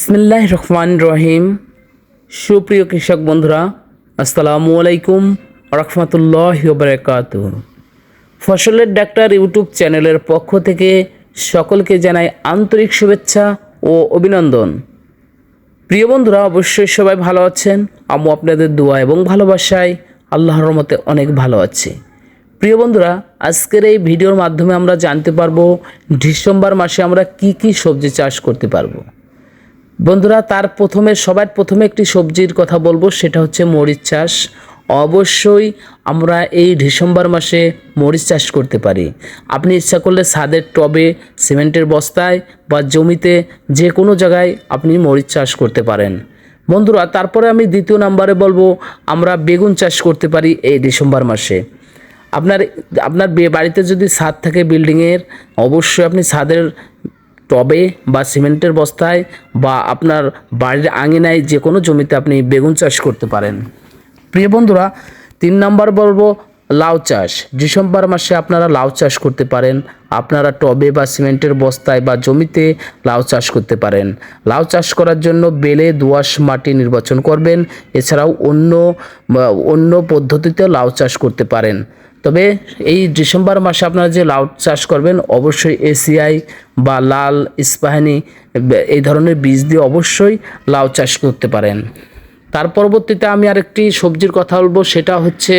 বিসমিল্লাহ রহমান রহিম সুপ্রিয় কৃষক বন্ধুরা, আসসালামু আলাইকুম রহমতুল্লাহ বারকাত ফসলের ডাক্তার ইউটিউব চ্যানেলের পক্ষ থেকে সকলকে জানাই আন্তরিক শুভেচ্ছা ও অভিনন্দন। প্রিয় বন্ধুরা, অবশ্যই সবাই ভালো আছেন। আমি আপনাদের দোয়া এবং ভালোবাসায় আল্লাহর মতে অনেক ভালো আছে। প্রিয় বন্ধুরা, আজকের এই ভিডিওর মাধ্যমে আমরা জানতে পারব, ডিসেম্বর মাসে আমরা কি কি সবজি চাষ করতে পারব। বন্ধুরা, তার প্রথমে সবার প্রথমে একটি সবজির কথা বলব, সেটা হচ্ছে মরিচ চাষ। অবশ্যই আমরা এই ডিসেম্বর মাসে মরিচ চাষ করতে পারি। আপনি ইচ্ছা করলে ছাদের টবে, সিমেন্টের বস্তায় বা জমিতে যে কোনো জায়গায় আপনি মরিচ চাষ করতে পারেন। বন্ধুরা, তারপরে আমি দ্বিতীয় নাম্বারে বলব, আমরা বেগুন চাষ করতে পারি এই ডিসেম্বর মাসে। আপনার আপনার বাড়িতে যদি ছাদ থাকে বিল্ডিংয়ের, অবশ্যই আপনি ছাদের টবে বা সিমেন্টের বস্তায় বা আপনার বাড়ির আঙিনায় যে কোনো জমিতে আপনি বেগুন চাষ করতে পারেন। প্রিয় বন্ধুরা, তিন নাম্বার বলব লাউ চাষ। ডিসেম্বর মাসে আপনারা লাউ চাষ করতে পারেন। আপনারা টবে বা সিমেন্টের বস্তায় বা জমিতে লাউ চাষ করতে পারেন। লাউ চাষ করার জন্য বেলে, দোআঁশ মাটি নির্বাচন করবেন। এছাড়াও অন্য অন্য পদ্ধতিতে লাউ চাষ করতে পারেন। তবে এই ডিসেম্বর মাসে আপনারা যে লাউ চাষ করবেন, অবশ্যই এসিআই বা লাল ইস্পাহানি এই ধরনের বীজ দিয়ে অবশ্যই লাউ চাষ করতে পারেন। তার পরবর্তীতে আমি আরেকটি সবজির কথা বলব, সেটা হচ্ছে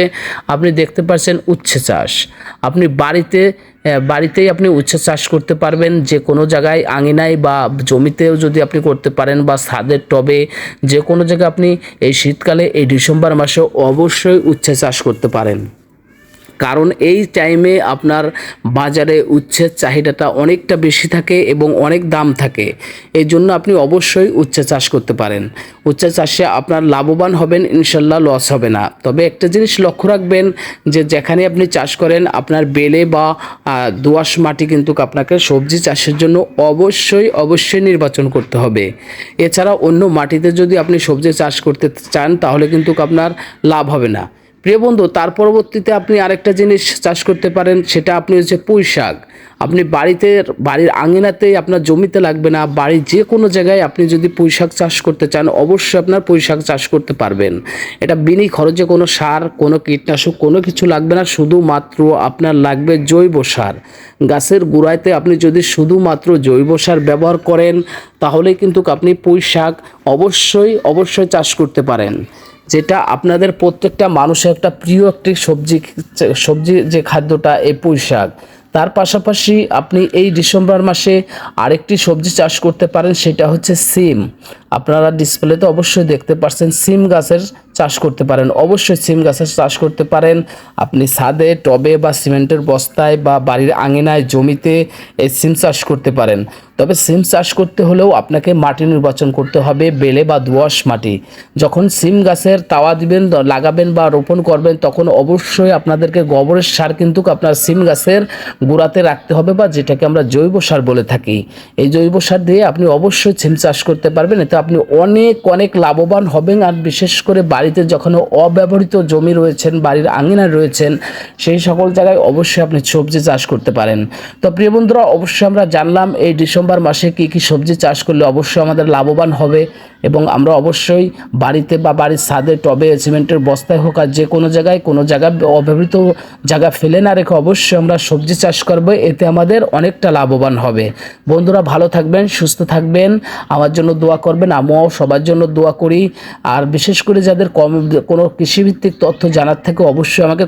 আপনি দেখতে পাচ্ছেন উচ্ছে চাষ। আপনি বাড়িতে বাড়িতেই আপনি উচ্ছে চাষ করতে পারবেন, যে কোনো জায়গায় আঙিনায় বা জমিতেও যদি আপনি করতে পারেন বা ছাদের টবে যে কোনো জায়গায় আপনি এই শীতকালে এই ডিসেম্বর মাসে অবশ্যই উচ্ছে চাষ করতে পারেন। কারণ এই টাইমে আপনার বাজারে উচ্ছের চাহিদাটা অনেকটা বেশি থাকে এবং অনেক দাম থাকে। এই জন্য আপনি অবশ্যই উচ্ছে চাষ করতে পারেন। উচ্ছে চাষে আপনার লাভবান হবেন, ইনশাল্লাহ লস হবে না। তবে একটা জিনিস লক্ষ্য রাখবেন যে, যেখানে আপনি চাষ করেন, আপনার বেলে বা দোআঁশ মাটি কিন্তু আপনাকে সবজি চাষের জন্য অবশ্যই অবশ্যই নির্বাচন করতে হবে। এছাড়া অন্য মাটিতে যদি আপনি সবজি চাষ করতে চান, তাহলে কিন্তু আপনার লাভ হবে না। প্রিয় বন্ধু, তার পরবর্তীতে আপনি আরেকটা জিনিস চাষ করতে পারেন, সেটা আপনি হচ্ছে পুঁই শাক। আপনি বাড়িতে, বাড়ির আঙিনাতেই আপনার জমিতে লাগবে না, বাড়ির যে কোনো জায়গায় আপনি যদি পুঁই শাক চাষ করতে চান, অবশ্যই আপনার পুঁই শাক চাষ করতে পারবেন। এটা বিনি খরচে কোনো সার, কোনো কীটনাশক, কোনো কিছু লাগবে না, শুধুমাত্র আপনার লাগবে জৈব সার। গাছের গোড়াইতে আপনি যদি শুধুমাত্র জৈব সার ব্যবহার করেন তাহলে কিন্তু আপনি পুঁই শাক অবশ্যই অবশ্যই চাষ করতে পারেন। যেটা আপনাদের প্রত্যেকটা মানুষের একটা প্রিয় একটি সবজি সবজি যে খাদ্যটা, এই পুঁই শাক। তার পাশাপাশি আপনি এই ডিসেম্বর মাসে আরেকটি সবজি চাষ করতে পারেন, সেটা হচ্ছে সিম। আপনারা ডিসপ্লেতে অবশ্যই দেখতে পাচ্ছেন সিম গাছের চাষ করতে পারেন। অবশ্যই সিম গাছের চাষ করতে পারেন। আপনি ছাদে, টবে বা সিমেন্টের বস্তায় বা বাড়ির আঙিনায় জমিতে এই সিম চাষ করতে পারেন। তবে সিম চাষ করতে হলেও আপনাকে মাটি নির্বাচন করতে হবে, বেলে বা দোআঁশ মাটি। যখন সিম গাছের তাওয়া দিবেন লাগাবেন বা রোপণ করবেন, তখন অবশ্যই আপনাদেরকে গোবরের সার কিন্তু আপনার সিম গাছের গোড়াতে রাখতে হবে বা যেটাকে আমরা জৈব সার বলে থাকি। এই জৈব সার দিয়ে আপনি অবশ্যই সিম চাষ করতে পারবেন, এতে আপনি অনেক অনেক লাভবান হবেন আর বিশেষ করে বাড়িতে যখন অব্যবহৃত জমি রয়েছেন, বাড়ির আঙিনায় রয়েছেন, সেই সকল জায়গায় অবশ্যই আপনি সবজি চাষ করতে পারেন। তো প্রিয় বন্ধুরা, অবশ্যই আমরা জানলাম এই ডিসেম্বর মাসে কি কি সবজি চাষ করলে অবশ্যই আমাদের লাভবান হবে এবং আমরা অবশ্যই বাড়িতে বা বাড়ির ছাদে, টবে, সিমেন্টের বস্তায় হোক আর যে কোনো জায়গায় কোনো জায়গায় অব্যবহৃত জায়গা ফেলে না রেখে অবশ্যই আমরা সবজি চাষ করব, এতে আমাদের অনেকটা লাভবান হবে। বন্ধুরা, ভালো থাকবেন, সুস্থ থাকবেন, আমার জন্য দোয়া করবেন। আমিও সবার জন্য দোয়া করি। আর বিশেষ করে যাদের কম কোনো কৃষিভিত্তিক তথ্য জানার থেকে, অবশ্যই আমাকে